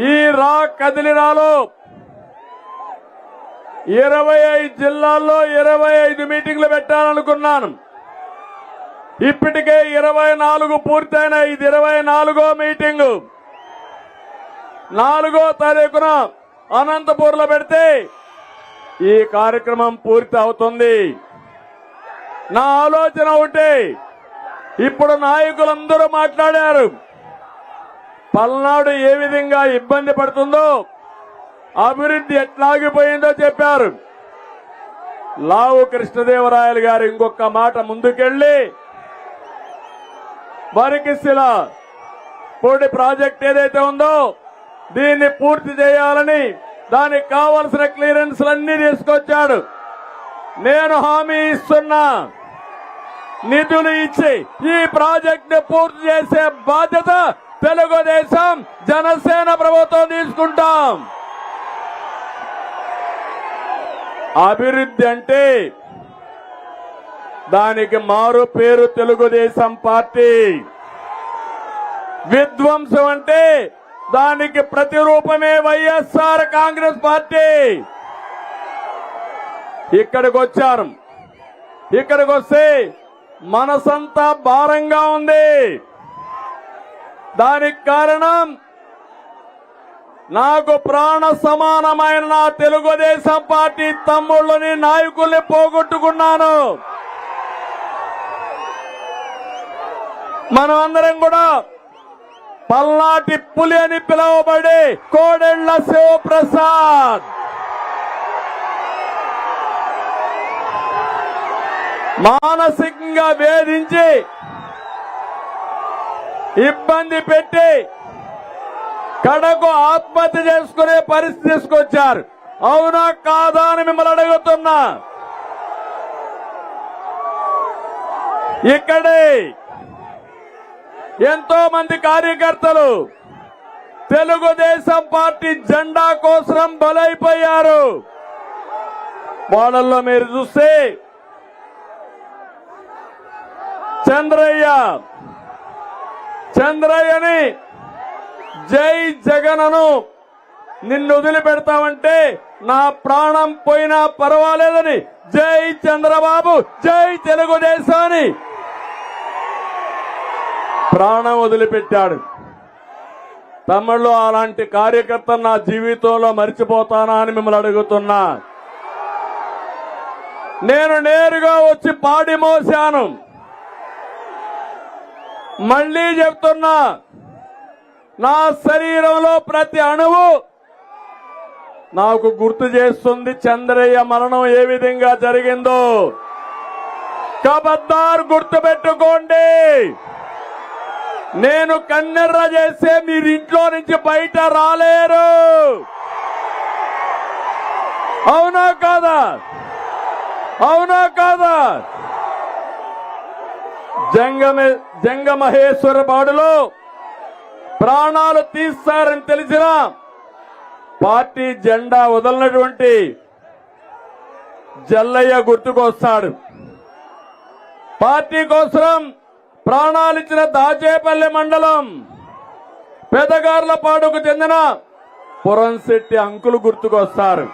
ఈ రా కదిలిరాలో ఇరవై ఐదు జిల్లాల్లో ఇరవై ఐదు మీటింగ్లు పెట్టాలనుకున్నాను. ఇప్పటికే ఇరవై నాలుగు పూర్తయిన ఇది ఇరవై నాలుగో మీటింగు. నాలుగో తారీఖున అనంతపూర్లో పెడితే ఈ కార్యక్రమం పూర్తి అవుతుంది. నా ఆలోచన ఒకటి. ఇప్పుడు నాయకులందరూ మాట్లాడారు. పల్నాడు ఏ విధంగా ఇబ్బంది పడుతుందో అభివృద్ధి ఎట్లాగిపోయిందో చెప్పారు. లావు కృష్ణదేవరాయలు గారు ఇంకొక మాట ముందుకెళ్ళి వరికిశిల పూడి ప్రాజెక్ట్ ఏదైతే ఉందో దీన్ని పూర్తి చేయాలని దానికి కావలసిన క్లియరెన్స్లన్నీ తీసుకొచ్చాడు. నేను హామీ ఇస్తున్నా నిధులు ఇచ్చి ఈ ప్రాజెక్ట్ పూర్తి చేసే బాధ్యత తెలుగుదేశం జనసేన ప్రభుత్వం తీసుకుంటాం. అభివృద్ధి అంటే దానికి మారు పేరు తెలుగుదేశం పార్టీ. విధ్వంసం అంటే దానికి ప్రతిరూపమే వైఎస్ఆర్ కాంగ్రెస్ పార్టీ. ఇక్కడికి వచ్చారు. ఇక్కడికి వస్తే మనసంతా భారంగా ఉంది. దానికి కారణం నాకు ప్రాణ సమానమైన నా తెలుగుదేశం పార్టీ తమ్ముళ్ళని నాయకుల్ని పోగొట్టుకున్నాను. మనం అందరం కూడా పల్నాటి పులి అని పిలువబడే కోడెళ్ళ శివప్రసాద్. మానసికంగా వేధించి ఇబ్బంది పెట్టి కడకు ఆత్మహత్య చేసుకునే పరిస్థితి తీసుకొచ్చారు. అవునా కాదా అని మిమ్మల్ని అడుగుతున్నా. ఇక్కడే ఎంతో మంది కార్యకర్తలు తెలుగుదేశం పార్టీ జెండా కోసం బలైపోయారు. వాళ్ళల్లో మీరు చూస్తే చంద్రయ్య చంద్రయ్యని జై జగనను నిన్ను వదిలిపెడతామంటే నా ప్రాణం పోయినా పర్వాలేదని. జై చంద్రబాబు జై తెలుగుదేశాన్ని. ప్రాణం వదిలిపెట్టాడు. తమ్ముళ్ళు అలాంటి కార్యకర్త నా జీవితంలో మర్చిపోతానా అని మిమ్మల్ని అడుగుతున్నా. నేను నేరుగా వచ్చి పాడి మోశాను. మళ్ళీ చెప్తున్నా నా శరీరంలో ప్రతి అణువు నాకు గుర్తు చేస్తుంది చంద్రయ్య మరణం ఏ విధంగా జరిగిందో. కబద్దార్ గుర్తు పెట్టుకోండి నేను కన్నెర్ర చేస్తే మీరు ఇంట్లో నుంచి బయట రాలేరు. అవునా కాదా? అవునా కాదా? జంగమ జంగమహేశ్వర బాడులో ప్రాణాలు తీస్తారని తెలిసిన పార్టీ జెండా వదలనటువంటి జల్లయ్య గుర్తుకొస్తాడు. పార్టీ కోసం ప్రాణాలిచ్చిన దాచేపల్లి మండలం పెదగార్లపాడుకు చెందిన పురంశెట్టి అంకులు గుర్తుకొస్తారు.